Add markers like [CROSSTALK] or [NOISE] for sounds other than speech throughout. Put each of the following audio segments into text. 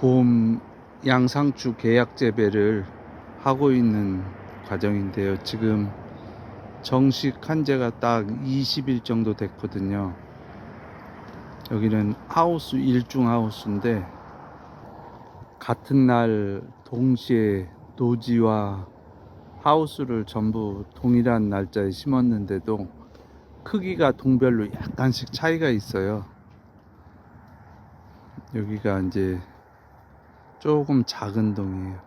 봄 양상추 계약 재배를 하고 있는 과정인데요. 지금 정식한 지가 딱 20일 정도 됐거든요. 여기는 하우스 일중 하우스인데 같은 날 동시에 노지와 하우스를 전부 동일한 날짜에 심었는데도 크기가 동별로 약간씩 차이가 있어요. 여기가 이제 조금 작은 동이에요.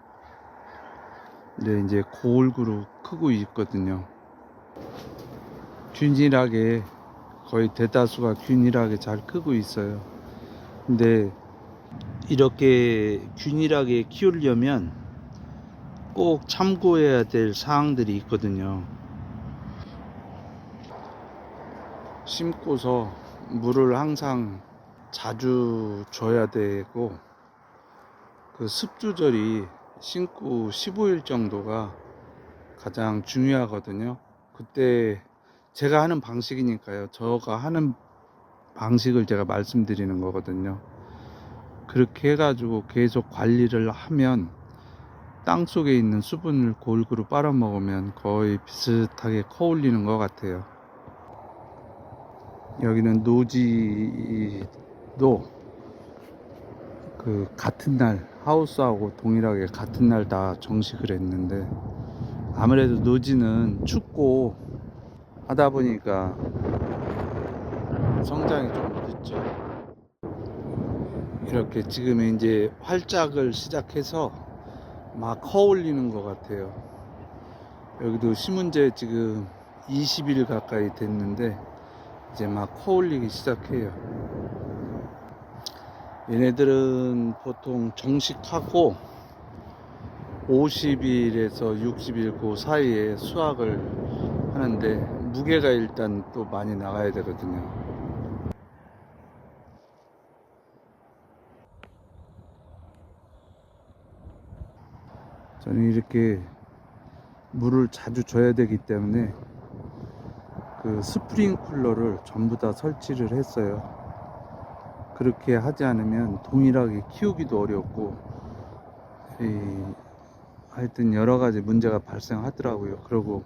근데 이제 고울그로 크고 있거든요. 균일하게 거의 대다수가 균일하게 잘 크고 있어요. 근데 이렇게 균일하게 키우려면 꼭 참고해야 될 사항들이 있거든요. 심고서 물을 항상 자주 줘야 되고 그 습 조절이 심고 15일 정도가 가장 중요하거든요. 그때 제가 하는 방식이니까요. 저가 하는 방식을 제가 말씀드리는 거거든요. 그렇게 해가지고 계속 관리를 하면 땅 속에 있는 수분을 골고루 빨아먹으면 거의 비슷하게 커올리는 것 같아요. 여기는 노지도 그 같은 날 하우스하고 동일하게 같은 날 다 정식을 했는데 아무래도 노지는 춥고 하다 보니까 성장이 좀 늦죠. 이렇게 지금 이제 활짝을 시작해서 막 커올리는 것 같아요. 여기도 심은 지 지금 20일 가까이 됐는데 이제 막 커올리기 시작해요. 얘네들은 보통 정식하고 50일에서 60일 그 사이에 수확을 하는데 무게가 일단 또 많이 나가야 되거든요. 저는 이렇게 물을 자주 줘야 되기 때문에 그 스프링 쿨러를 전부 다 설치를 했어요. 그렇게 하지 않으면 동일하게 키우기도 어렵고 이 하여튼 여러 가지 문제가 발생하더라고요. 그리고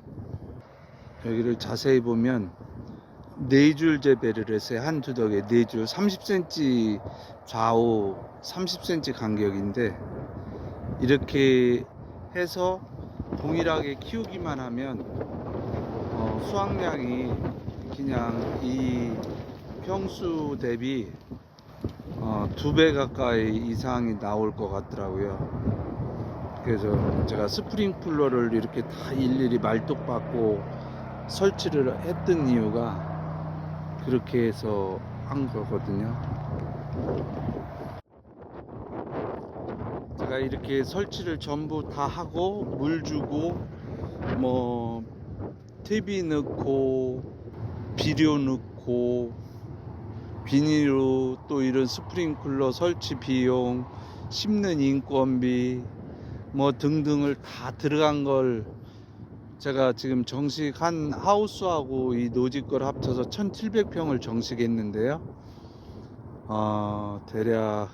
여기를 자세히 보면 네 줄 재배를 했어요. 한 두덕에 네 줄, 30cm 좌우 30cm 간격인데 이렇게 해서 동일하게 키우기만 하면 어, 수확량이 그냥 이 평수 대비 어, 두배 가까이 이상이 나올 것 같더라고요. 그래서 제가 스프링쿨러를 이렇게 다 일일이 말뚝받고 설치를 했던 이유가 그렇게 해서 한 거거든요. 제가 이렇게 설치를 전부 다 하고 물 주고 뭐 TV 넣고 비료 넣고 비닐로 또 이런 스프링클러 설치 비용 심는 인건비 뭐 등등을 다 들어간 걸 제가 지금 정식 한 하우스하고 이 노지 걸 합쳐서 1700평을 정식했는데요. 어, 대략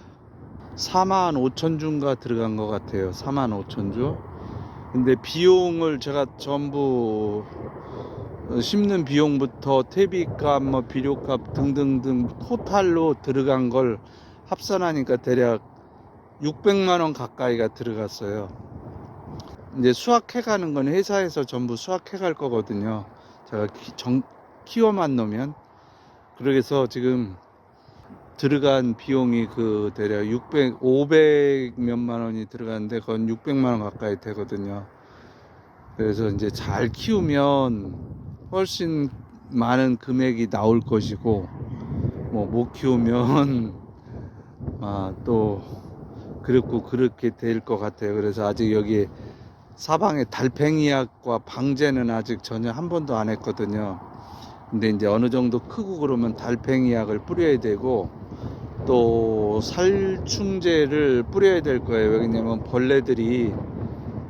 4만 5천 주인가 들어간 것 같아요. 4만 5천 주. 근데 비용을 제가 전부 심는 비용부터 퇴비값, 뭐 비료값 등등등 토탈로 들어간 걸 합산하니까 대략 600만 원 가까이가 들어갔어요. 이제 수확해 가는 건 회사에서 전부 수확해 갈 거거든요. 제가 키, 정, 키워만 놓으면 그래서 지금 들어간 비용이 그 대략 600, 500 몇만 원이 들어갔는데 그건 600만 원 가까이 되거든요. 그래서 이제 잘 키우면 훨씬 많은 금액이 나올 것이고 뭐 못 키우면 [LAUGHS] 아, 또 그렇고 그렇게 될 것 같아요. 그래서 아직 여기 사방에 달팽이약과 방제는 아직 전혀 한 번도 안 했거든요. 근데 이제 어느 정도 크고 그러면 달팽이약을 뿌려야 되고 또 살충제를 뿌려야 될 거예요. 왜냐면 벌레들이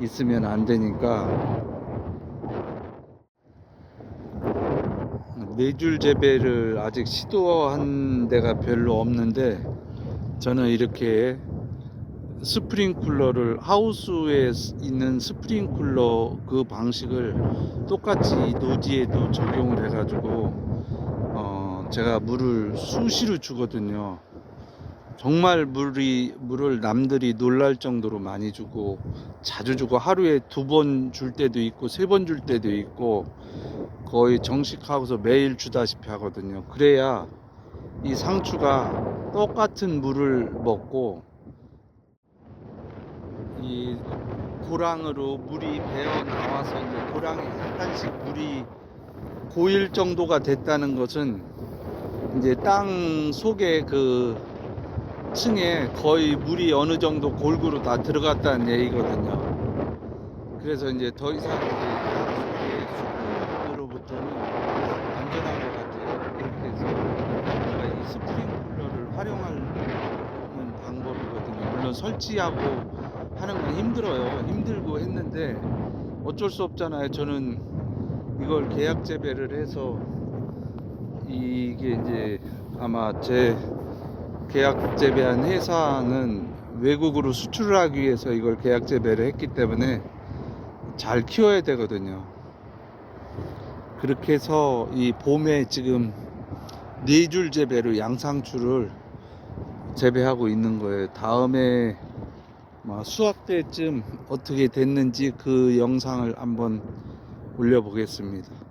있으면 안 되니까 네줄 재배를 아직 시도한 데가 별로 없는데 저는 이렇게 스프링 쿨러를 하우스에 있는 스프링 쿨러 그 방식을 똑같이 이 노지에도 적용을 해 가지고 어 제가 물을 수시로 주거든요. 정말 물이 물을 남들이 놀랄 정도로 많이 주고 자주 주고 하루에 두 번 줄 때도 있고 세 번 줄 때도 있고 거의 정식하고서 매일 주다시피 하거든요. 그래야 이 상추가 똑같은 물을 먹고 이 고랑으로 물이 배어 나와서 이제 고랑에 약간씩 물이 고일 정도가 됐다는 것은 이제 땅 속에 그 층에 거의 물이 어느 정도 골고루 다 들어갔다는 얘기거든요. 그래서 이제 더 이상 이제 수분으로부터는 안전한 것 같아요. 이렇게 해서 제가 이 스프링쿨러를 활용하는 물론 설치하고 하는 건 힘들어요. 힘들고 했는데 어쩔 수 없잖아요. 저는 이걸 계약 재배를 해서 이게 이제 아마 제 계약 재배한 회사는 외국으로 수출을 하기 위해서 이걸 계약 재배를 했기 때문에 잘 키워야 되거든요. 그렇게 해서 이 봄에 지금 네 줄 재배로 양상추를 재배하고 있는 거예요. 다음에 뭐 수확 때쯤 어떻게 됐는지 그 영상을 한번 올려보겠습니다.